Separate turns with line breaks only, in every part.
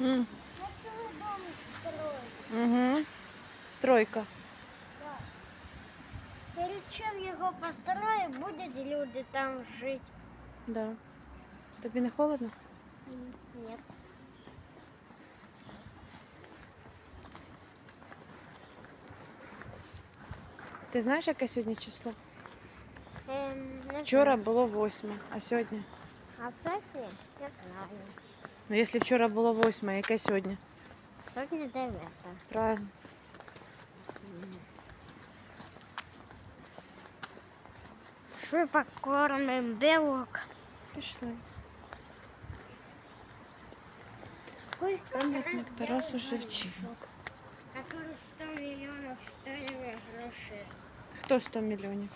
М,
Вот целый дом строить.
Угу. Стройка.
Перед чим його построїть, будуть люди там жити.
Да. Тобі не холодно?
Ні.
Ти знаєш, яке сьогодні число?
Ем, не
Вчора
знаю.
було восьме, а сьогодні?
А сьогодні? Я знаю.
Ну, якщо вчора було восьме, яке сьогодні?
Сьогодні дев'ята.
Правильно.
Що покормимо білок?
Пішли.
Ой,
Пам'ятник Тарасу Шевченку.
Который 100 мільйонів стоїть грошей.
Хто 100 мільйонів?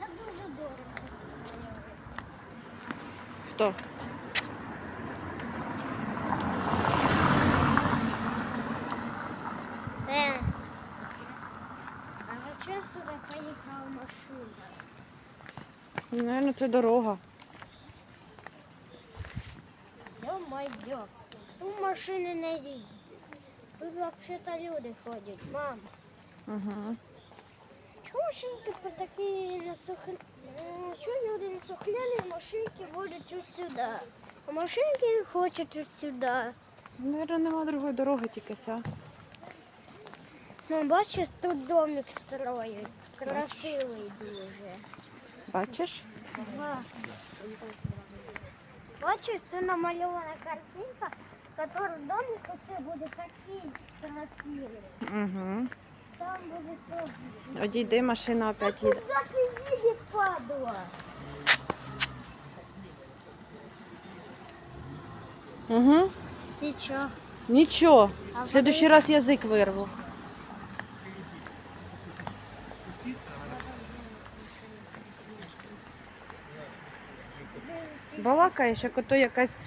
Це дуже дорого стоїть.
Хто?
А зачем сюди поїхала машина?
Ну, Наверно, це дорога.
Ё-моё. Тут машини не їздять. Тут взагалі-то люди ходять, мама.
Угу.
Чому машинки по такі сухлі? Чому люди не сухляли, машинки водять ось сюди? А машинки хочуть ось сюди.
Наверно, нема другої дороги, тільки ця.
Ну, бачиш, тут домик строють. Красивий дуже.
Бачиш?
Ага. Бачиш, тут намальована картинка, который домик оце буде такий красивий.
Угу.
Там буде тоже.
Одійди, машина опять їде.
Куда ты едешь, падла?
Угу.
Ничего.
Нічого.
А
В следующий раз язик вирву. Балакаєш, як ото якась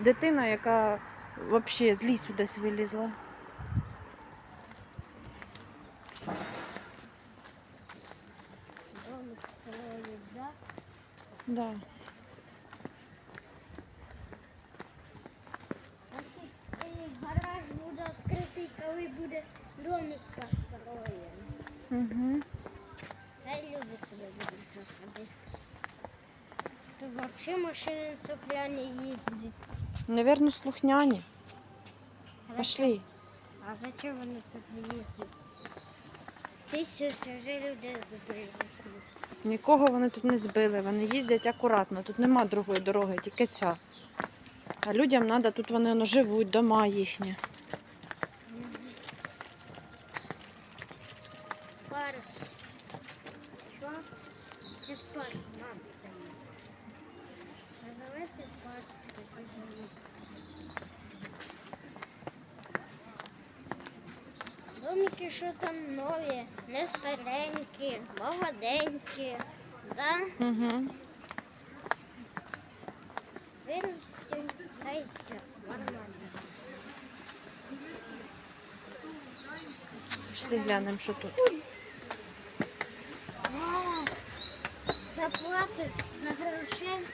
дитина, яка взагалі з лісу десь вилізла.
Да? Гараж буде відкритий, коли буде домик построєн.
Угу.
Хай люди сюди будуть заходити. Тут взагалі машини сухляні їздять.
Наверно, слухняні. Пошли.
А зачем вони тут їздять? Тисячу вже людей забили.
Нікого вони тут не збили, вони їздять акуратно. Тут нема другої дороги, тільки ця. А людям треба, тут вони воно, живуть, дома їхні.
Парк. Що? Це парк нам стоїть. Називається парк. такий домик. Домики що там нові, не старенькі, молоденькі, да?
Угу.
Вирости, та все, нормально.
Пішли глянемо, що тут.
Заплати за грошей.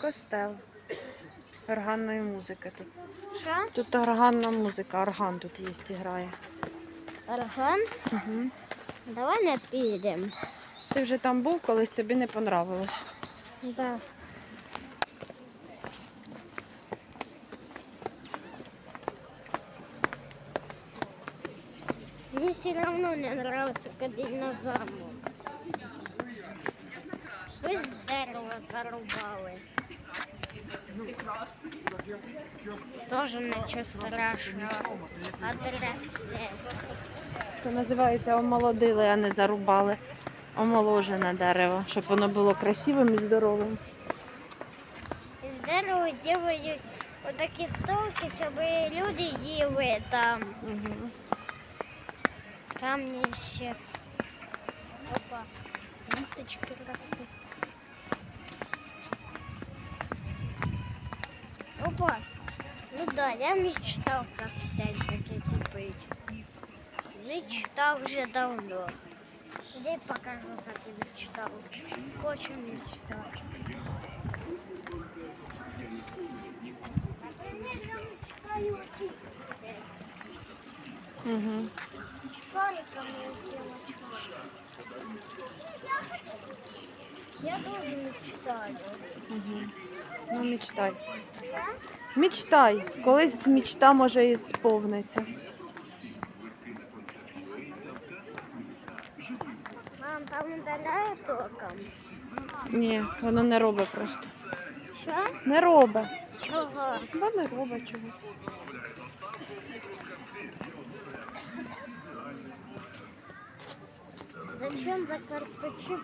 Костел. Органної музики тут.
Що?
Тут органна музика, орган тут є грає.
Орган?
Угу.
Давай не підемо.
Ти вже там був, колись тобі не понравилось.
Да. Мне все равно не нравится ходить на замок. Вы с дерева зарубали. Тоже ничего страшного.
Це називається омолодили, а не зарубали. Омоложене дерево, щоб воно було красивим і здоровим.
З дерева делають отакі столки, щоб люди їли там.
Угу.
Камни ще. Опа. Ниточки ростуть. Папа, ну да, я мечтал как-то такие купить. Мечтал уже давно. Я покажу, как я мечтал. Очень мечтал.
Угу.
Шариком я сделала. Я тоже мечтаю.
Угу. Ну, мечтай. Мечтай. Колись мечта може і сповниться.
Мам, там удаляє током.
Ні, воно не робить просто.
Що?
Не робить.
Чого?
Бо не робить чого.
Зачем за карточки